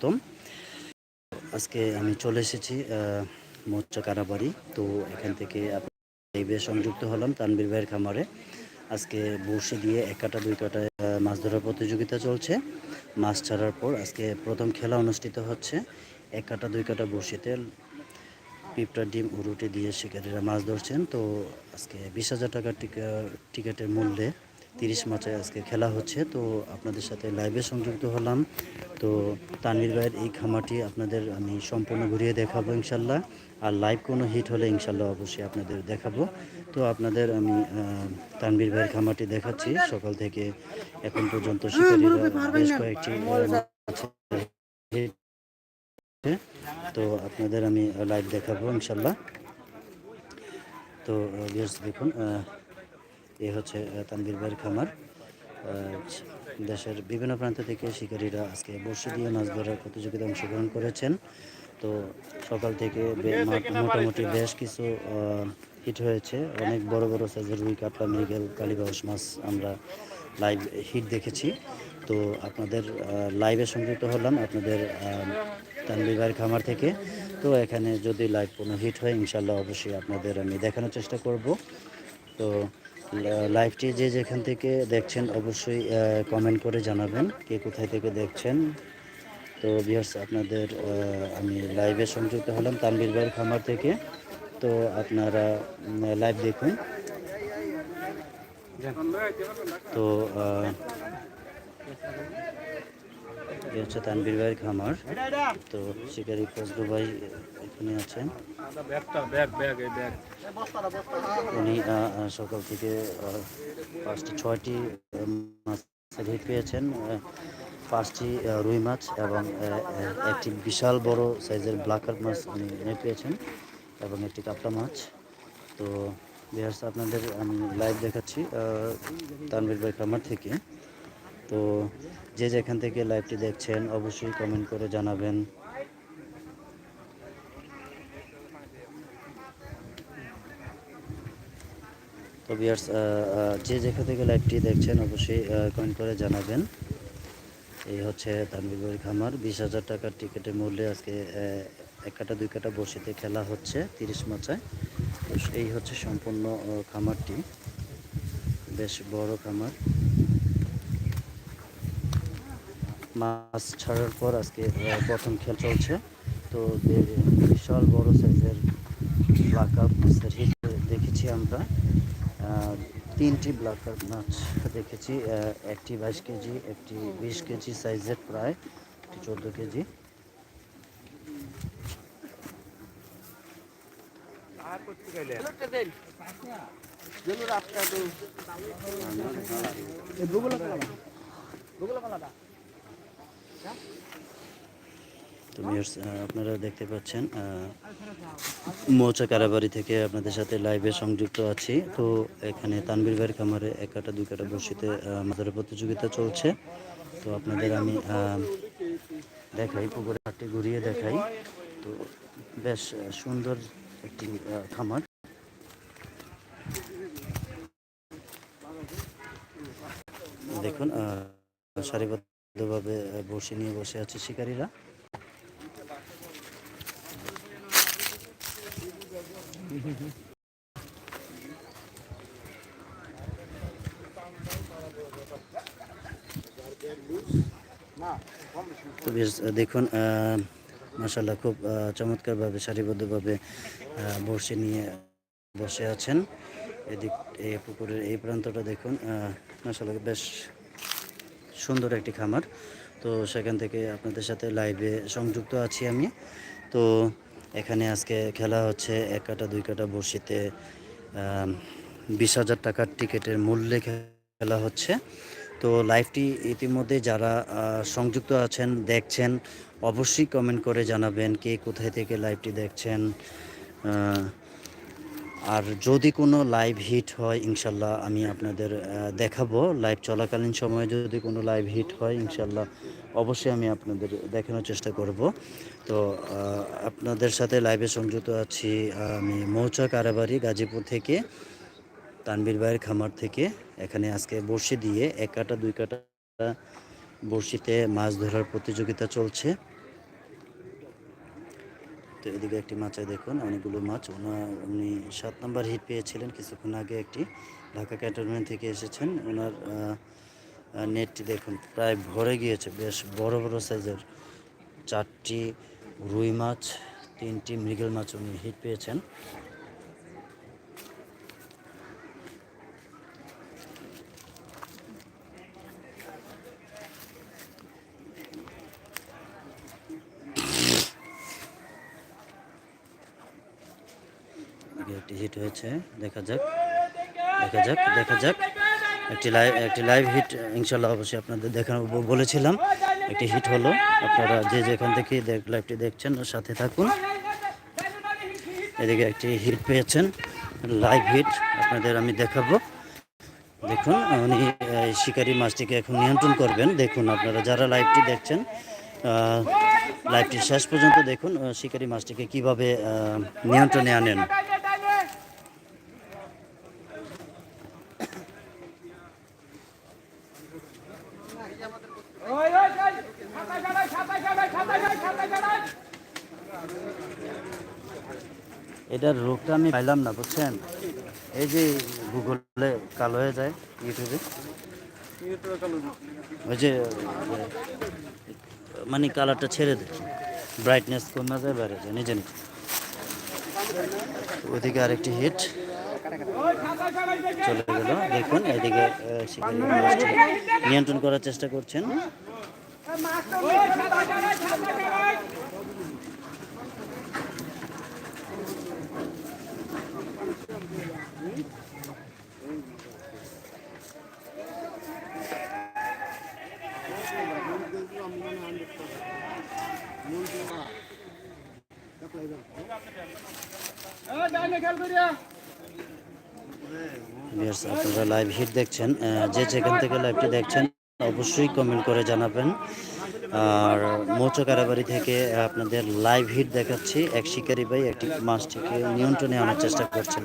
প্রথম। আজকে আমি চলে এসেছি মোচ্চা কারাবাড়ি। তো এখান থেকে লাইভে সংযুক্ত হলাম তানবীর ভাইয়ের খামারে। আজকে বসে দিয়ে এক কাটা, দুই কাটায় মাছ ধরার প্রতিযোগিতা চলছে। মাছ ছাড়ার পর আজকে প্রথম খেলা অনুষ্ঠিত হচ্ছে এক কাটা, দুই কাটা বসিতে পিঁপড়া ডিম উরুটে দিয়ে শিকারীরা মাছ ধরছেন। তো আজকে বিশ হাজার টাকার টিকা- টিকিটের মূল্যে তিরিশ মাসে আজকে খেলা হচ্ছে তো আপনাদের সাথে লাইভে সংযুক্ত হলাম। তো তানভীর ভাইয়ের এই খামারটি আপনাদের আমি সম্পূর্ণ ঘুরিয়ে দেখাবো ইনশাল্লাহ আর লাইভ কোনো হিট হলে ইনশাল্লাহ অবশ্যই আপনাদের দেখাবো। তো আপনাদের আমি তানভীর ভাইয়ের খামারটি দেখাচ্ছি। সকাল থেকে এখন পর্যন্ত শিকারীরা বেশ কয়েকটি। তো আপনাদের আমি লাইভ দেখাবো ইনশাল্লাহ তো দেখুন এ হচ্ছে আহ, তানভীর ভাইয়ের খামার। দেশের বিভিন্ন প্রান্ত থেকে শিকারীরা আজকে বর্ষি দিয়ে মাছ ধরার প্রতিযোগিতায় অংশগ্রহণ করেছেন। তো সকাল থেকে মোটামুটি বেশ কিছু হিট হয়েছে। অনেক বড় বড় সাইজের রুই কাতলা মৃগেল কালীবাউস মাছ আমরা লাইভ হিট দেখেছি। তো আপনাদের লাইভে সংযুক্ত হলাম আপনাদের ভাইয়ের খামার থেকে। তো এখানে যদি লাইভ কোনো হিট হয় ইনশাল্লাহ অবশ্যই আপনাদের আমি দেখানোর চেষ্টা করব। তো লাইভটি যে যেখান থেকে দেখছেন অবশ্যই কমেন্ট করে জানাবেন কে কোথায় থেকে দেখছেন। তো বিহার্স আপনাদের আমি লাইভে সংযুক্ত হলাম ভাইয়ের খামার থেকে। তো আপনারা লাইভ দেখুন। তো এই হচ্ছে তানভীর ভাইয়ের খামার। তো শিকারি ফজলু ভাই এখানে আছেন। উনি সকাল থেকে পাঁচটি ছয়টি মাছের হিট পেয়েছেন। পাঁচটি রুই মাছ এবং একটি বিশাল বড় সাইজের ব্লাকার মাছ উনি নেট পেয়েছেন এবং একটি কাপড়া মাছ। তো বিহার্স আপনাদের আমি লাইভ দেখাচ্ছি আহ, তানভীর ভাই খামার থেকে। তো যে যেখান থেকে লাইভটি দেখছেন, অবশ্যই কমেন্ট করে জানাবেন। তো বিয়ার্স যে যেখান থেকে লাইভটি দেখছেন, অবশ্যই কমেন্ট করে জানাবেন। এই হচ্ছে তানভীর বাড়ির খামার। বিশ হাজার টাকার টিকিটের মূল্যে আজকে এক কাটা, দুই কাটা বসিতে খেলা হচ্ছে তিরিশ মাচায়। তো এই হচ্ছে সম্পূর্ণ খামারটি। বেশ বড় খামার। মাছ ছাড়ার পর আজকে প্রথম খেল চলছে। তো বিশাল বড় সাইজের ব্ল্যাক আপ মাছের হিট দেখেছি আমরা। তিনটি ব্ল্যাক আপ মাছ দেখেছি একটি বাইশ কেজি, একটি বিশ কেজি সাইজের প্রায় চোদ্দ কেজি। তো viewers, আপনারা দেখতে পাচ্ছেন মৌচা কারাবাড়ি থেকে আপনাদের সাথে লাইভে সংযুক্ত আছি। তো এখানে তানবীর ভাইয়ের খামারে এক কাটা দুই কাটা বসিতে মাদারের প্রতিযোগিতা চলছে। তো আপনাদের আমি দেখাই পুকুরে হাটটি ঘুরিয়ে দেখাই। তো বেশ সুন্দর একটি খামার। দেখুন আহ, আহ, বসে নিয়ে বসে আছে শিকারীরা। বেশ দেখুন মাসাল্লাহ খুব চমৎকারভাবে সারিবদ্ধভাবে বসে নিয়ে বসে আছেন। এদিক এই পুকুরের এই প্রান্তটা দেখুন মাসাল্লাহ বেশ সুন্দর একটি খামার। তো সেখান থেকে আপনাদের সাথে লাইভে সংযুক্ত আছি আমি। তো এখানে আজকে খেলা হচ্ছে এক কাটা, দুই কাটা বড়শিতে। বিশ হাজার টাকার টিকিটের মূল্যে খেলা হচ্ছে। তো লাইভটি ইতিমধ্যে যারা সংযুক্ত আছেন, দেখছেন, অবশ্যই কমেন্ট করে জানাবেন কে কোথায় থেকে লাইভটি দেখছেন। আর যদি কোনো লাইভ হিট হয়, ইনশাল্লাহ আমি আপনাদের দেখাবো। লাইভ চলাকালীন সময়ে যদি কোনো লাইভ হিট হয়, ইনশাল্লাহ অবশ্যই আমি আপনাদের দেখানোর চেষ্টা করব। তো আপনাদের সাথে লাইভে সংযুক্ত আছি, আমি মৌচা কারাবাড়ি, গাজীপুর থেকে তানবীর ভাইয়ের খামার থেকে। এখানে আজকে বড়শি দিয়ে এক কাটা, দুই কাটা বড়শিতে মাছ ধরার প্রতিযোগিতা চলছে। তো এদিকে একটি মাছে দেখুন, অনেকগুলো মাছ। ওনার উনি সাত নম্বর হিট পেয়েছিলেন কিছুক্ষণ আগে একটি ঢাকা ক্যান্টনমেন্ট থেকে এসেছেন। ওনার নেটটি দেখুন, প্রায় ভরে গিয়েছে, বেশ বড় বড় সাইজের। চারটি রুই মাছ, তিনটি মৃগেল মাছ উনি হিট পেয়েছেন। এদিকে একটি হিট হয়েছে। দেখা যাক। দেখা যাক দেখা যাক। একটি লাইভ একটি লাইভ হিট ইনশাল্লাহ অবশ্যই আপনাদের দেখানো বলেছিলাম। একটি হিট হলো। আপনারা যে যেখান থেকে লাইভটি দেখছেন সাথে থাকুন। এদিকে একটি হিট পেয়েছেন। লাইভ হিট আপনাদের আমি দেখাবো। দেখুন, উনি শিকারি মাছটিকে এখন নিয়ন্ত্রণ করবেন। দেখুন, আপনারা যারা লাইভটি দেখছেন লাইভটি শেষ পর্যন্ত দেখুন শিকারি মাছটিকে কীভাবে নিয়ন্ত্রণে আনেন। এটার রোগটা আমি পাইলাম না, বুঝছেন? এই যে গুগলে কালো হয়ে যায়, ইউটিউবে। ওই যে মানে কালারটা ছেড়ে দেয় ব্রাইটনেস কমে যায়, বেড়ে যায়, নিজে নিজে। ওইদিকে আরেকটি হিট চলে গেল। দেখুন এদিকে নিয়ন্ত্রণ করার চেষ্টা করছেন। ওই সাতাশ আড়াই সাতাশ Viewers, আপনারা লাইভ হিট দেখছেন যে যেখান থেকে লাইভটি দেখছেন অবশ্যই কমেন্ট করে জানাবেন। আর মোচো কারাবাড়ি থেকে আপনাদের লাইভ হিট দেখাচ্ছি এক শিকারি ভাই একটি মাছটিকে নিয়ন্ত্রণে আনার চেষ্টা করছেন।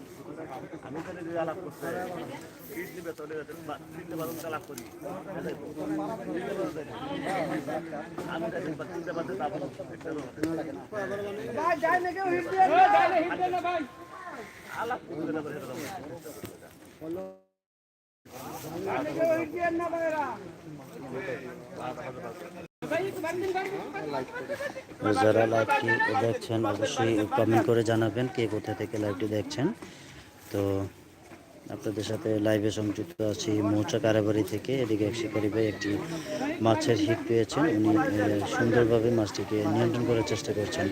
ওই পাশে দেখেন ভাই ডাইনে কেউ হিট দিয়ে ওই ডাইনে হিট দেন না ভাই ডাইনে কেউ হিট দিয়ে না ভাই যারা লাইভটি দেখছেন, অবশ্যই কমেন্ট করে জানাবেন কে কোথা থেকে লাইভটি দেখছেন। তো আপনাদের সাথে লাইভে সংযুক্ত আছি মৌচা কারাবাড়ি থেকে। এদিকে এক শিকারি ভাই একটি মাছের হিট পেয়েছেন। উনি সুন্দরভাবে মাছটিকে নিয়ন্ত্রণ করার চেষ্টা করছেন।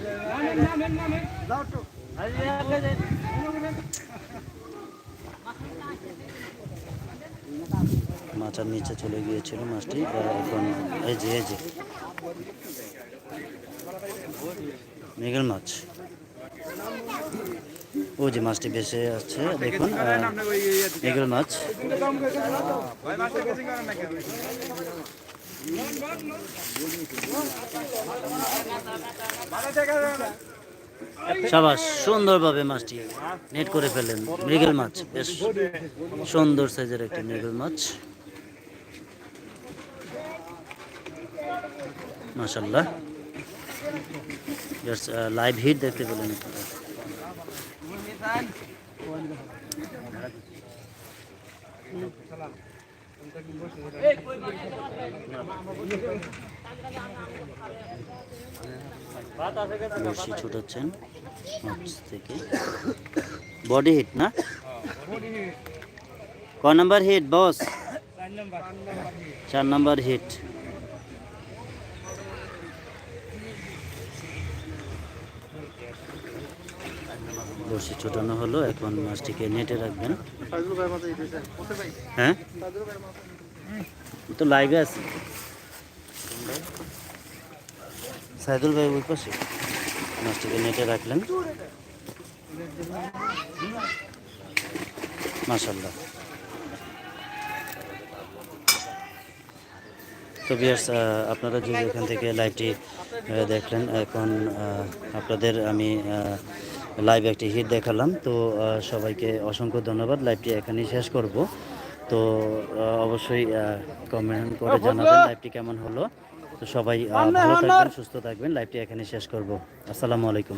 নামেন নিচে চলে গিয়েছিল মাছটি। এখন, এই যে এই যে। মৃগেল মাছ। ও যে মাছটি বেসে আছে দেখুন আহ, মৃগেল মাছ। সাবাস সুন্দরভাবে মাছটি নেট করে ফেললেন। মৃগেল মাছ বেশ সুন্দর সাইজের একটি মৃগেল মাছ। মাশাল্লাহ জাস্ট লাইভ হিট দেখতে পেলেন আপনারা। মাছ থেকে। বডি হিট না? ক নাম্বার হিট বস? চার নাম্বার হিট। বড়শি ছোটানো হলো। এখন মাছটিকে নেটে রাখবেন। হ্যাঁ? তো লাইভে আছে। সাইদুল ভাই ওই পাশে। মাছটিকে নেটে রাখলেন। মাশাল্লাহ তো বিয়ার্স আপনারা যে এখান থেকে লাইভটি দেখলেন, এখন আপনাদের আমি লাইভ একটি হিট দেখালাম। তো সবাইকে অসংখ্য ধন্যবাদ। লাইভটি এখানেই শেষ করব। তো অবশ্যই কমেন্ট করে জানাবেন লাইভটি কেমন হলো। তো সবাই ভালো থাকবেন সুস্থ থাকবেন। লাইভটি এখানেই শেষ করব। আসসালামু আলাইকুম।